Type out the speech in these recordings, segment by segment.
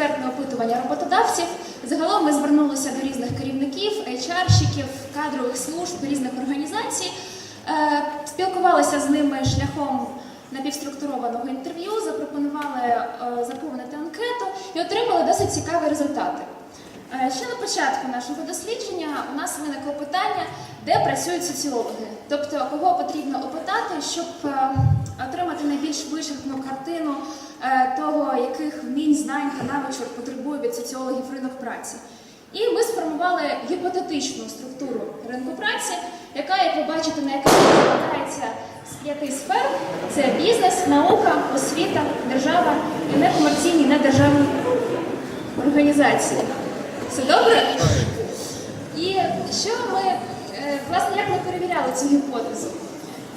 експертне опитування роботодавців. Загалом ми звернулися до різних керівників, HR-щиків, кадрових служб, різних організацій, е, спілкувалися з ними шляхом напівструктурованого інтерв'ю, запропонували е, заповнити анкету і отримали досить цікаві результати. Е, Ще на початку нашого дослідження у нас виникло питання, де працюють соціологи, тобто кого потрібно опитати, щоб е, отримати найбільш вичерпну картину е, того, яких вмінь, знань та навичок потребує від соціологів ринок праці. І ми сформували гіпотетичну структуру ринку праці, яка, як ви бачите, на екрані складається з п'яти сфер: це бізнес, наука, освіта, держава і некомерційні недержавні організації. Все добре? І що ми, е, власне, як ми перевіряли цю гіпотезу?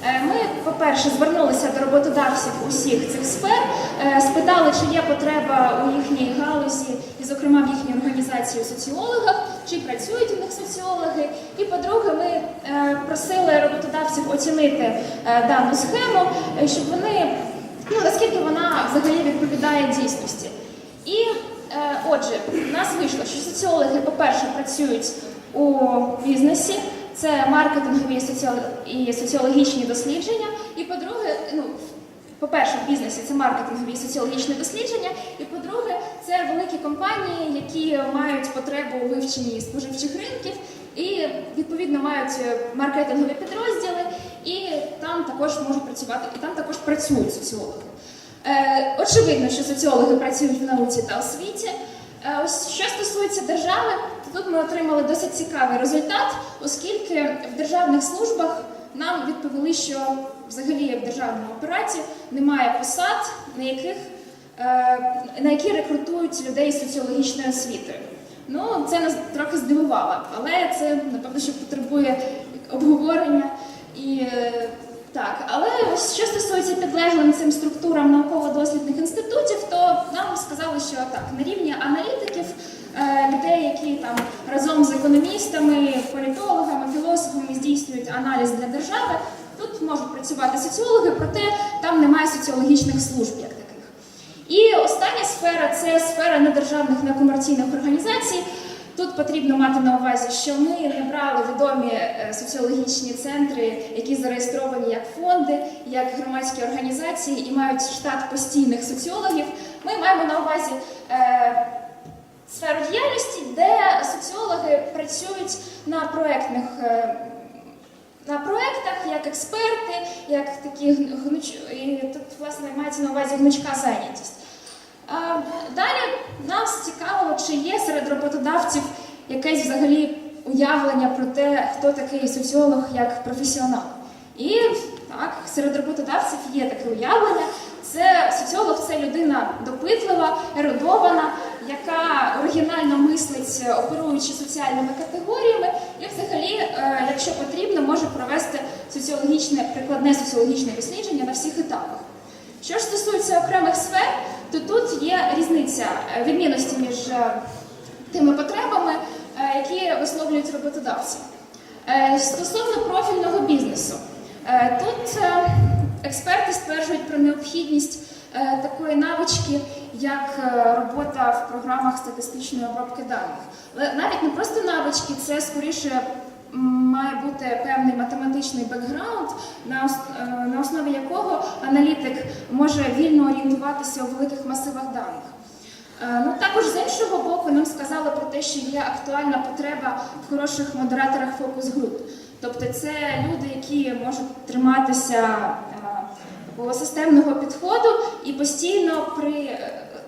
Е, Ми, по-перше, звернулися до роботодавців усіх цих сфер, е, спитали, чи є потреба у їхній галузі, і, зокрема, в їхній організації у соціологах, чи працюють у них соціологи. І, по-друге, ми е, просили роботодавців оцінити дану схему, щоб вони, ну, наскільки вона взагалі відповідає дійсності. І отже, в нас вийшло, що соціологи, по-перше, працюють у бізнесі, це маркетингові і, соціологічні дослідження. І по-друге, ну, по-перше, в бізнесі це маркетингові і соціологічні дослідження. І по-друге, це великі компанії, які мають потребу у вивченні споживчих ринків і відповідно мають маркетингові підрозділи, і там також можуть працювати, і там також працюють соціологи. Е, Очевидно, що соціологи працюють в науці та освіті. Е, Ось що стосується держави, тут ми отримали досить цікавий результат, оскільки в державних службах нам відповіли, що взагалі в державному апараті немає посад, на яких е, на які рекрутують людей з соціологічною освітою. Ну, це нас трохи здивувало, але це напевно, що потребує обговорення і е, так. Але що стосується підлеглим цим структурам науково-дослідних інститутів, то нам сказали, що так, на рівні аналітиків, людей, які там разом з економістами, політологами, філософами здійснюють аналіз для держави, тут можуть працювати соціологи, проте там немає соціологічних служб як таких. І остання сфера це сфера недержавних некомерційних організацій. Тут потрібно мати на увазі, що ми не брали відомі е, соціологічні центри, які зареєстровані як фонди, як громадські організації і мають штат постійних соціологів. Ми маємо на увазі е, сферу діяльності, де соціологи працюють на проектних. е, на проектах як експерти, як такі гнуч... і тут власне мається на увазі гнучка зайнятість. Далі нас цікавило, чи є серед роботодавців якесь взагалі уявлення про те, хто такий соціолог як професіонал. І так, серед роботодавців є таке уявлення. Це соціолог це людина допитлива, ерудована, яка оригінально мислить, оперуючи соціальними категоріями, і взагалі, е, якщо потрібно, може провести соціологічне прикладне соціологічне дослідження на всіх етапах. Що ж стосується окремих сфер, то тут є різниця е, відмінності між е, тими потребами, е, які висловлюють роботодавці. Е, Стосовно профільного бізнесу, е, тут е, експерти стверджують про необхідність е, такої навички, як е, робота в програмах статистичної обробки даних. Але навіть не просто навички, це скоріше має бути певний математичний бекграунд, на, е, основі якого аналітик може вільно орієнтуватися у великих масивах даних. Е, Ну, також з іншого боку, нам сказали про те, що є актуальна потреба в хороших модераторах фокус-груп. Тобто це люди, які можуть триматися системного підходу і постійно при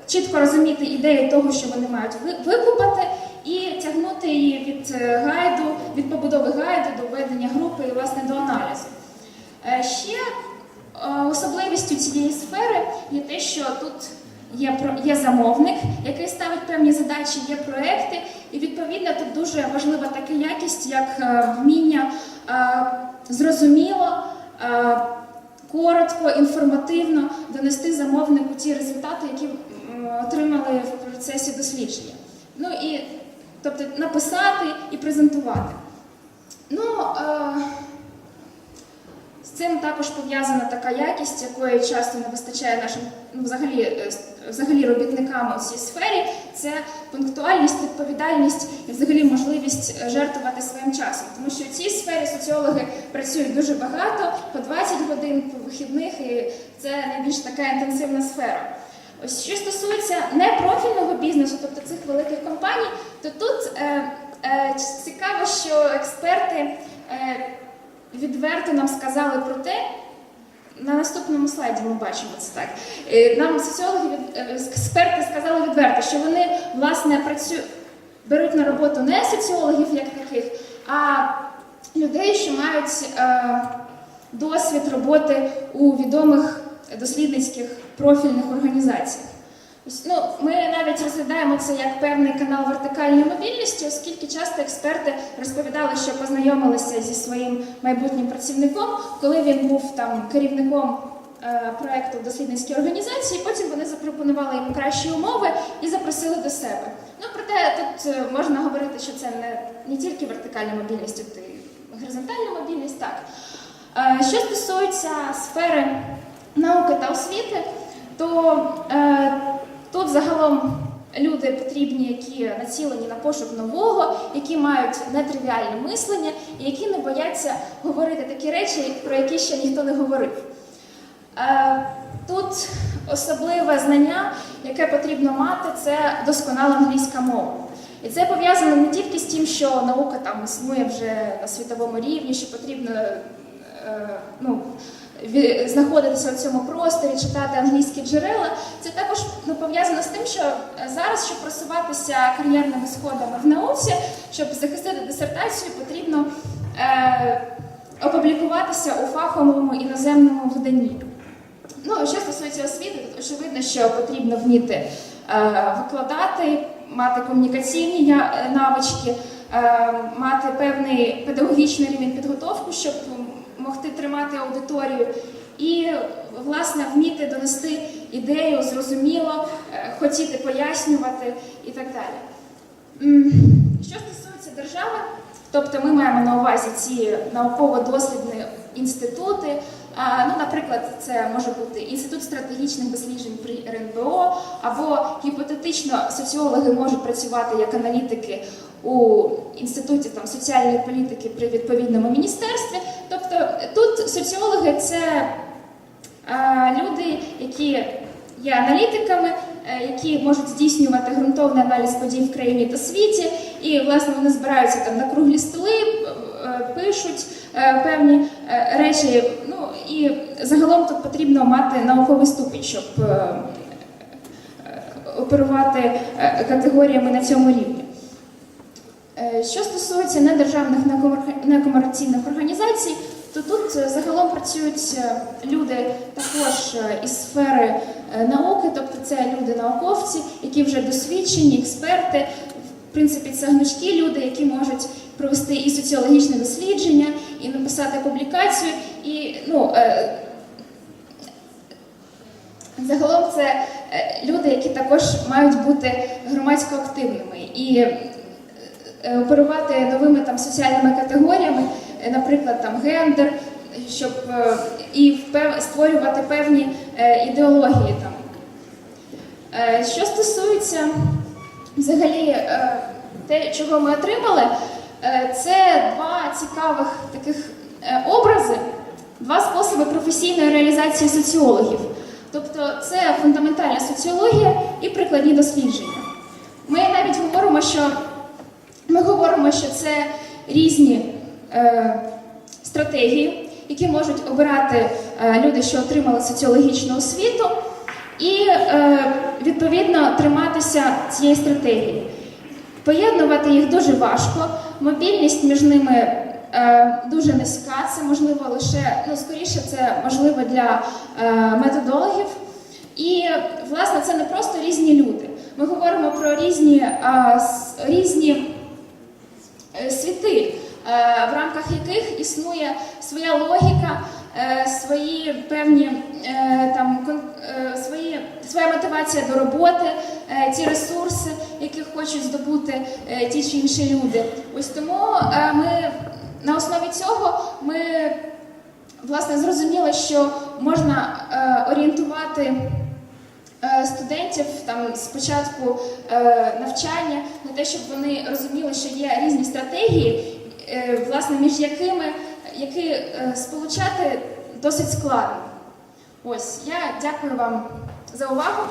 чітко розуміти ідею того, що вони мають викупати, і тягнути її від е, гайду, від побудови гайду до ведення групи і власне до аналізу. Е, Ще е, особливістю цієї сфери є те, що тут є, є замовник, який ставить певні задачі, є проекти, і відповідно тут дуже важлива така якість, як вміння зрозуміло, коротко, інформативно донести замовнику ті результати, які отримали в процесі дослідження. Ну і тобто написати і презентувати. Ну, е, з цим також пов'язана така якість, якої часто не вистачає нашим ну, взагалі, е, взагалі робітникам у цій сфері. це пунктуальність, відповідальність і взагалі можливість е, жертвувати своїм часом. Тому що в цій сфері соціологи працюють дуже багато, по 20 годин по вихідних, і це найбільш така інтенсивна сфера. Ось що стосується непрофільного бізнесу, тобто цих великих компаній, то тут е, е, цікаво, що експерти е, відверто нам сказали про те, на наступному слайді ми бачимо це так. Е, Нам соціологи, е, експерти сказали відверто, що вони власне працюють, беруть на роботу не соціологів як таких, а людей, що мають е, досвід роботи у відомих дослідницьких профільних організаціях. Ось, Ну, ми навіть розглядаємо це як певний канал вертикальної мобільності, оскільки часто експерти розповідали, що познайомилися зі своїм майбутнім працівником, коли він був там керівником е, проекту в дослідницькій організації. Потім вони запропонували йому кращі умови і запросили до себе. Ну проте тут е, можна говорити, що це не, не тільки вертикальна мобільність, тут і горизонтальна мобільність. Так Е, що стосується сфери науки та освіти, то е, тут загалом люди потрібні, які націлені на пошук нового, які мають нетривіальне мислення і які не бояться говорити такі речі, про які ще ніхто не говорив. Е, Тут особливе знання, яке потрібно мати, це досконала англійська мова. І це пов'язано не тільки з тим, що наука там існує вже на світовому рівні, що потрібно е, ну, знаходитися в цьому просторі, читати англійські джерела. Це також ну, пов'язано з тим, що е, зараз, щоб просуватися кар'єрними сходами в науці, щоб захистити дисертацію, потрібно е, опублікуватися у фаховому іноземному виданні. Ну, що стосується освіти, то очевидно, що потрібно вміти е, викладати, мати комунікаційні е, навички, е, мати певний педагогічний рівень підготовки, щоб могти тримати аудиторію, і власне вміти донести ідею зрозуміло, е, хотіти пояснювати і так далі. Що стосується держави, тобто ми маємо на увазі ці науково-дослідні інститути. Ну, наприклад, це може бути інститут стратегічних досліджень при РНБО, або гіпотетично соціологи можуть працювати як аналітики у інституті там соціальної політики при відповідному міністерстві. Тобто тут соціологи це люди, які є аналітиками, е, які можуть здійснювати ґрунтовний аналіз подій в країні та світі, і власне вони збираються там на круглі столи, е, пишуть е, певні речі. Ну і загалом тут потрібно мати науковий ступінь, щоб оперувати категоріями на цьому рівні. Е, Що стосується недержавних некомер- некомерційних організацій, то тут е, загалом працюють е, люди також із сфери науки, тобто це люди-науковці, які вже досвідчені, експерти. В принципі, це гнучкі люди, які можуть провести і соціологічне дослідження, і написати публікацію, і ну. Загалом це люди, які також мають бути громадсько активними і оперувати новими там соціальними категоріями, е, наприклад, там гендер, щоб е, і створювати певні е, ідеології там. Е, Що стосується взагалі е, те, чого ми отримали, е, це два цікавих таких е, образи, два способи професійної реалізації соціологів. Тобто це фундаментальна соціологія і прикладні дослідження. Ми навіть говоримо, що ми говоримо, що це різні е, стратегії, які можуть обирати е, люди, що отримали соціологічну освіту, і е, відповідно триматися цієї стратегії. Поєднувати їх дуже важко, мобільність між ними е, дуже низька. Це можливо лише, ну скоріше, це можливо для е, методологів. І власне це не просто різні люди. Ми говоримо про різні, е, різні е, світи, е, в рамках яких існує своя логіка, е, свої певні там свої, своя мотивація до роботи, ті ресурси, які хочуть здобути ті чи інші люди. Ось тому ми на основі цього ми власне зрозуміли, що можна орієнтувати студентів там з е, навчання на те, щоб вони розуміли, що є різні стратегії, е, власне, між якими які е, сполучати досить складно. Ось я дякую вам за увагу.